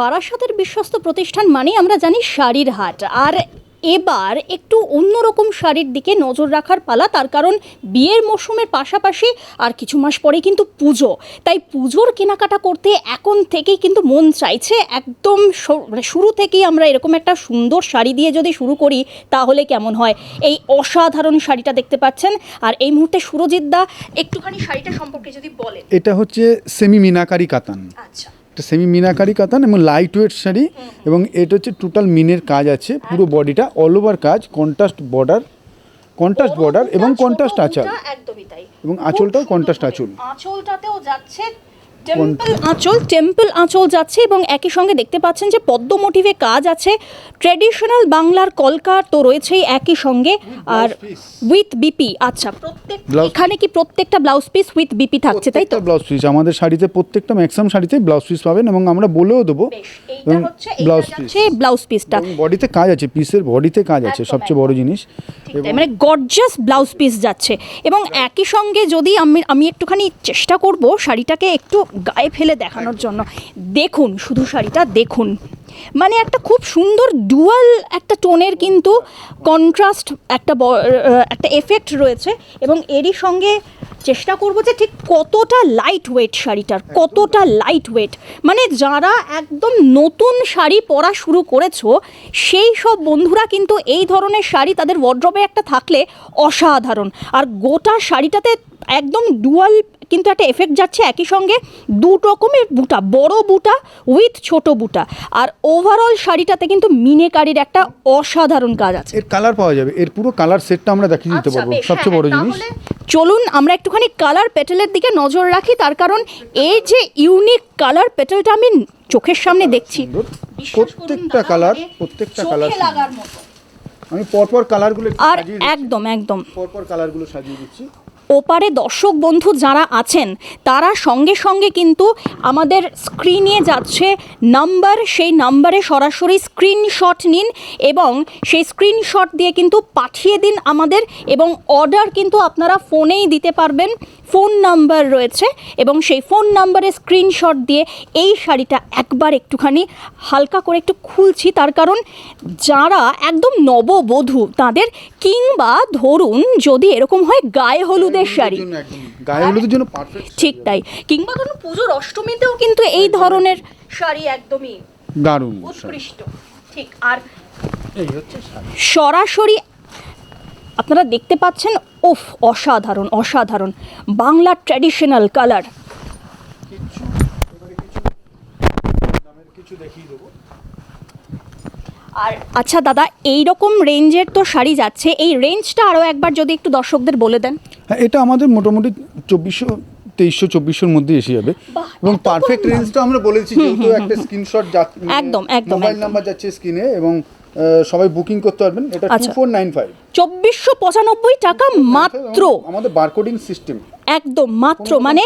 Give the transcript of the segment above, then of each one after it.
বারাসাতের বিশ্বস্ত প্রতিষ্ঠান মানে আমরা জানি শাড়ির হাট। আর এবার একটু অন্যরকম শাড়ির দিকে নজর রাখার পালা তার কারণ বিয়ের মরশুমের পাশাপাশি আর কিছু মাস পরে কিন্তু পুজো। তাই পুজোর কেনাকাটা করতে এখন থেকেই কিন্তু মন চাইছে একদম মানে শুরু থেকেই আমরা এরকম একটা সুন্দর শাড়ি দিয়ে যদি শুরু করি তাহলে কেমন হয়? এই অসাধারণ শাড়িটা দেখতে পাচ্ছেন। আর এই মুহূর্তে সুরজিৎ দা একটুখানি শাড়িটা সম্পর্কে যদি বলেন। এটা হচ্ছে সেমি মিনাকারি কাতান। আচ্ছা। এটা সেমি মিনাকারি কাতান এবং লাইট ওয়েট শাড়ি এবং এটা হচ্ছে টোটাল মিনের কাজ আছে। পুরো বডিটা অল ওভার কাজ কন্ট্রাস্ট বর্ডার কন্ট্রাস্ট বর্ডার এবং কন্ট্রাস্ট আঁচল। একদমই তাই। এবং আঁচলটাও কন্ট্রাস্ট আঁচল। আঁচলটাতেও যাচ্ছে টেম্পল আঁচল টেম্পল আঁচল যাচ্ছে এবং একই সঙ্গে দেখতে পাচ্ছেন যে পদ্ম মোটিভে কাজ আছে। ট্রেডিশনাল বাংলার কলকার তো রয়েছেই একই সঙ্গে। আর উইথ বিপি আচ্ছা প্রত্যেক এখানে কি প্রত্যেকটা ব্লাউজ পিস উইথ বিপি থাকছে তাই তো? ব্লাউজ পিস আমাদের শাড়িতে প্রত্যেকটা ম্যাক্সিমাম শাড়িতে ব্লাউজ পিস পাবেন এবং আমরা বলেও দেবো। Blouse piece. ব্লাউজ পিসটা। বডিতে কাজ আছে পিসের বডিতে কাজ আছে সবচেয়ে বড় জিনিস। তাই, মানে গর্জাস ব্লাউজ পিস যাচ্ছে। এবং একই সঙ্গে যদি আমি আমি একটুখানি চেষ্টা করব শাড়িটাকে একটু গায়ে ফেলে দেখানোর জন্য। দেখুন শুধু শাড়িটা দেখুন। মানে একটা খুব সুন্দর ডুয়াল একটা টোনের কিন্তু কন্ট্রাস্ট একটা একটা এফেক্ট রয়েছে। এবং এরই সঙ্গে চেষ্টা করব যে ঠিক কতটা লাইট ওয়েট শাড়িটার, কতটা লাইট ওয়েট মানে যারা একদম নতুন শাড়ি পরা শুরু করেছ, সেই সব বন্ধুরা কিন্তু এই ধরনের শাড়ি তাদের ওয়ার্ড্রবে একটা থাকলে অসাধারণ। আর গোটা শাড়িটাতে একদম ডুয়াল কিন্তু একটা এফেক্ট যাচ্ছে একই সঙ্গে দু রকমের বুটা বড় বুটা উইথ ছোট বুটা। আর ওভারঅল শাড়িটাতে কিন্তু মিনেকারির একটা অসাধারণ কাজ আছে। এর কালার পাওয়া যাবে। এর পুরো কালার সেটটা আমরা দেখিয়ে দিতে আচ্ছা, পারব। সবচেয়ে হ্যাঁ, বড় জিনিস। চলুন আমরা একটুখানি কালার পেটেলের দিকে নজর রাখি। তার কারণ এই যে ইউনিক কালার পেটেলটা আমি চোখের সামনে দেখছি। প্রত্যেকটা কালার মানে প্রত্যেকটা চোখে কালার লাগার মতো। আমি পরপর কালারগুলো আর একদম একদম। পরপর কালারগুলো সাজিয়ে দিচ্ছি। ওপারে দর্শক বন্ধু যারা আছেন, তারা সঙ্গে সঙ্গে কিন্তু আমাদের স্ক্রিনে যাচ্ছে নাম্বার সেই নাম্বারে সরাসরি স্ক্রিনশট নিন এবং সেই স্ক্রিনশট দিয়ে কিন্তু পাঠিয়ে দিন আমাদের এবং অর্ডার কিন্তু আপনারা ফোনেই দিতে পারবেন। ফোন নাম্বার রয়েছে এবং সেই ফোন নাম্বারে স্ক্রিনশট দিয়ে এই শাড়িটা একবার একটুখানি হালকা করে একটু খুলছি। তার কারণ যারা একদম নববধূ, তাদের কিংবা ধরুন যদি এরকম হয় গায়ে হলুদের শাড়ি। গায়ে হলুদের জন্য পারফেক্ট ঠিক তাই। কিংবা ধরুন পুজোর অষ্টমীতেও কিন্তু এই ধরনের শাড়ি একদমই দারুণ উৎকৃষ্ট। ঠিক আর এই হচ্ছে শাড়ি। সরাসরি আপনারা দেখতে পাচ্ছেন ওফ অসাধারণ অসাধারণ। বাংলা ট্র্যাডিশনাল কালার কিছু এবারে কিছু দামের কিছু দেখিয়ে দেবো। আর আচ্ছা দাদা এই রকম রেঞ্জের তো শাড়ি যাচ্ছে এই রেঞ্জটা আরও একবার যদি একটু দর্শকদের বলে দেন হ্যাঁ এটা আমাদের মোটামুটি চব্বিশশো তেইশশো চব্বিশশোর মধ্যে এসে যাবে এবং পারফেক্ট। রেঞ্জটা আমরা বলেছি যেহেতু একটা স্ক্রিনশট একদম, একদম, মোবাইল। নাম্বার যাচ্ছে স্ক্রিনে এবং সবাই বুকিং করতে পারবেন। এটা টু। ফোর নাইন ফাইভ চব্বিশশো পঁচানব্বই টাকা মাত্র। আমাদের বারকোডিং সিস্টেম একদম মাত্র। মানে।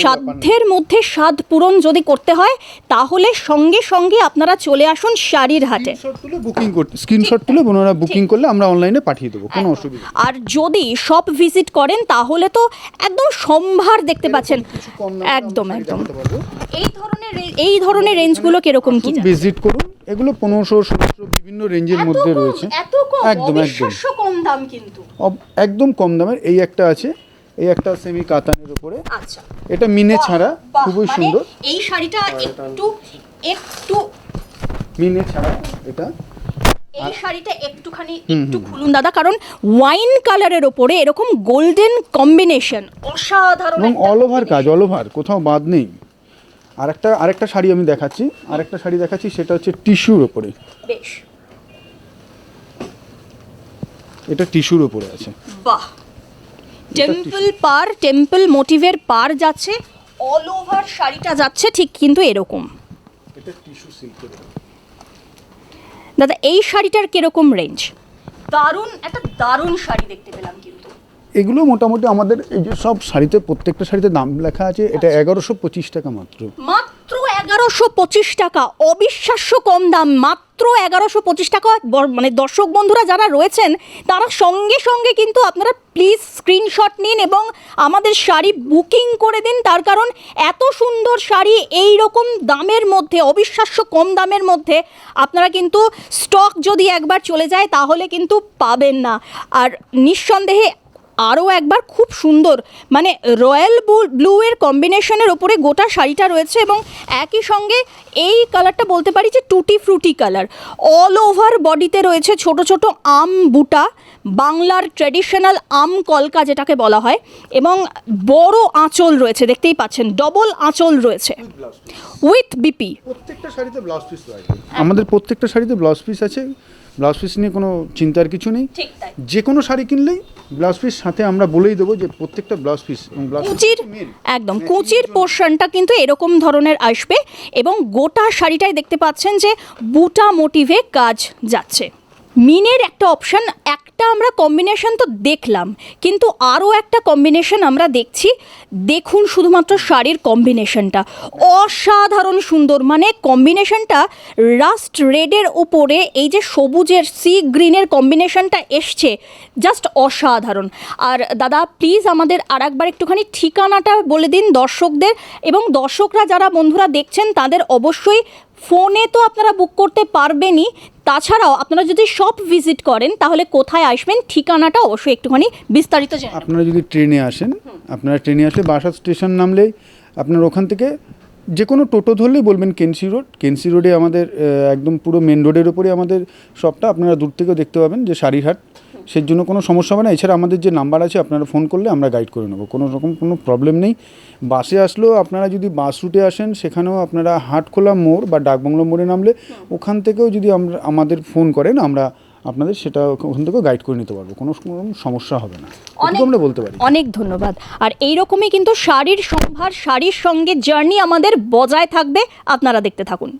সাধ্যের মধ্যে স্বাদ পূরণ যদি করতে হয় তাহলে সঙ্গে সঙ্গে আপনারা চলে আসুন শাড়ির হাটে স্ক্রিনশট তুলে বুকিং করতে স্ক্রিনশট তুলে ওনারা বুকিং করলে আমরা অনলাইনে পাঠিয়ে দেবো কোনো অসুবিধা আর যদি শপ ভিজিট করেন তাহলে তো একদম সম্ভার দেখতে পাচ্ছেন। একদম একদম। এই ধরনের এই ধরনের রেঞ্জগুলো কীরকম কি ভিজিট করুন। এগুলো পনেরোশো ষোলোশো বিভিন্ন রেঞ্জের মধ্যে রয়েছে। এত কম একদম অবিশ্বাস্য কম দাম কিন্তু। একদম কম দামের। এই একটা আছে এই একটা সেমি কাতানের উপরে। আচ্ছা। এটা মিনে ছাড়া খুবই মানে সুন্দর। এই শাড়িটা একটু একটু মিনে ছাড়া এটা। এই শাড়িটা একটুখানি একটু খুলুন দাদা কারণ ওয়াইন কালারের ওপরে এরকম গোল্ডেন কম্বিনেশন অসাধারণ এবং অল ওভার কাজ অল ওভার কোথাও বাদ নেই। আরেকটা আরেকটা শাড়ি আমি দেখাচ্ছি। আরেকটা শাড়ি দেখাচ্ছি সেটা হচ্ছে টিস্যুর ওপরে। বেশ। এটা টিস্যুর ওপরে আছে। বাহ। টেম্পল পার টেম্পল মোটিভের পার যাচ্ছে অল ওভার শাড়িটা যাচ্ছে ঠিক কিন্তু এরকম। এটা টিস্যু সিল্কের দাদা এই শাড়িটার কীরকম রেঞ্জ দারুণ একটা দারুণ শাড়ি দেখতে পেলাম কিন্তু। এগুলো মোটামুটি আমাদের এই যে সব শাড়িতে প্রত্যেকটা শাড়িতে দাম লেখা আছে এটা এগারোশো পঁচিশ টাকা মাত্র। এগারোশো পঁচিশ টাকা। অবিশ্বাস্য কম দাম, মাত্র এগারোশো পঁচিশ টাকা। মানে দর্শক বন্ধুরা যারা রয়েছেন, তারা সঙ্গে সঙ্গে কিন্তু আপনারা প্লিজ স্ক্রিনশট নিন এবং আমাদের শাড়ি বুকিং করে দিন। তার কারণ এত সুন্দর শাড়ি এই রকম দামের মধ্যে, অবিশ্বাস্য কম দামের মধ্যে আপনারা কিন্তু স্টক যদি একবার চলে যায়, তাহলে কিন্তু পাবেন না। আর নিঃসন্দেহে আরও একবার খুব সুন্দর। মানে রয়্যাল ব্লু এর কম্বিনেশনের ওপরে গোটা শাড়িটা রয়েছে এবং একই সঙ্গে এই কালারটা বলতে পারি যে টুটি ফ্রুটি কালার। অল ওভার বডিতে রয়েছে ছোট ছোট আম বুটা বাংলার ট্র্যাডিশনাল আম কলকা যেটাকে বলা হয় এবং বড় আঁচল রয়েছে দেখতেই পাচ্ছেন ডবল আঁচল রয়েছে। With BP. প্রত্যেকটা শাড়িতে ব্লাউজ পিস আমাদের প্রত্যেকটা শাড়িতে ব্লাউজ পিস আছে। ব্লাউজ পিস নিয়ে কোনো চিন্তার কিছু নেই। যে কোনো শাড়ি কিনলেই ব্লাউজ পিস সাথে আমরা বলেই দেবো যে প্রত্যেকটা ব্লাউজ পিস কুচির একদম কুচির পোর্শনটা কিন্তু এরকম ধরনের আসবে এবং গোটা শাড়িটাই দেখতে পাচ্ছেন যে বুটা মোটিভে কাজ যাচ্ছে। মিনের একটা অপশন একটা আমরা কম্বিনেশন তো দেখলাম, কিন্তু আরও একটা কম্বিনেশন আমরা দেখছি। দেখুন শুধুমাত্র শাড়ির কম্বিনেশনটা অসাধারণ সুন্দর মানে কম্বিনেশনটা রাস্ট রেডের ওপরে এই যে সবুজের সি গ্রিনের কম্বিনেশনটা এসছে জাস্ট অসাধারণ। আর দাদা প্লিজ আমাদের আর একবার একটুখানি ঠিকানাটা বলে দিন দর্শকদের, এবং দর্শকরা যারা বন্ধুরা দেখছেন, তাদের অবশ্যই ফোনে তো আপনারা বুক করতে পারবেনই। তাছাড়াও আপনারা যদি শপ ভিজিট করেন, তাহলে কোথায় আসবেন, ঠিকানাটা অবশ্যই একটুখানি বিস্তারিত আপনারা যদি ট্রেনে আসেন, আপনারা ট্রেনে আসলে বাসা স্টেশন নামলেই আপনার ওখান থেকে যে কোনো টোটো ধরলেই বলবেন কেনসি রোড। কেনসি রোডে আমাদের একদম পুরো মেন রোডের ওপরে আমাদের শপটা আপনারা দূর থেকেও দেখতে পাবেন যে শাড়িরহাট সেই জন্য কোনো সমস্যা হবে না। এছাড়া আমাদের যে নাম্বার আছে আপনারা ফোন করলে আমরা গাইড করে নেব। কোনো রকম কোনো প্রবলেম নেই। বাসে আসলেও আপনারা যদি বাস রুটে আসেন সেখানেও আপনারা হাটখোলা মোড় বা ডাকবাংলো মোড়ে নামলে ওখান থেকেও যদি আমরা আমাদের ফোন করেন আমরা আপনাদের সেটা ওখান থেকেও গাইড করে নিতে পারব। কোনো রকম সমস্যা হবে না। আমরা বলতে পারি। অনেক ধন্যবাদ। আর এই রকমই কিন্তু শাড়ির সম্ভার শাড়ির সঙ্গে জার্নি আমাদের বজায় থাকবে। আপনারা দেখতে থাকুন।